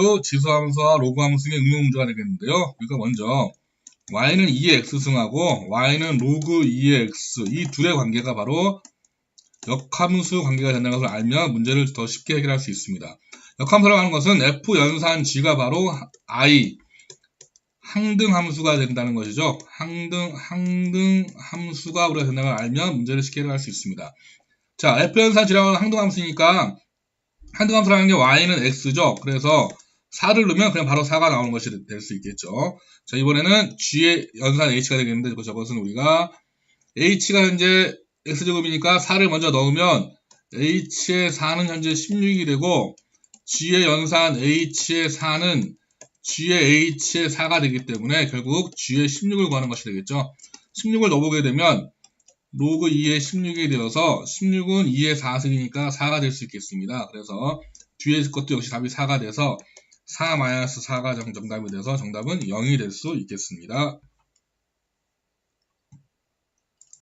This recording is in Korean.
이것도 지수 함수와 로그 함수의 응용 문제가 되겠는데요. 그러니까 먼저 y는 2의 x승하고 y는 로그 2의 x 이 둘의 관계가 바로 역함수 관계가 된다는 것을 알면 문제를 더 쉽게 해결할 수 있습니다. 역함수라고 하는 것은 f 연산 g가 바로 i 항등 함수가 된다는 것이죠. 항등 항등 함수가 우리가 된다는 걸 알면 문제를 쉽게 해결할 수 있습니다. 자, f 연산 g라고 하는 항등 함수니까 항등 함수라는 게 y는 x죠. 그래서 4를 넣으면 그냥 바로 4가 나오는 것이 될 수 있겠죠. 자, 이번에는 g의 연산 h가 되겠는데 저것은 우리가 h가 현재 x제곱이니까 4를 먼저 넣으면 h의 4는 현재 16이 되고 g의 연산 h의 4는 g의 h의 4가 되기 때문에 결국 g의 16을 구하는 것이 되겠죠. 16을 넣어보게 되면 로그 2의 16이 되어서 16은 2의 4승이니까 4가 될 수 있겠습니다. 그래서 뒤에 것도 역시 답이 4가 돼서 4-4가 정답이 돼서 정답은 0이 될 수 있겠습니다.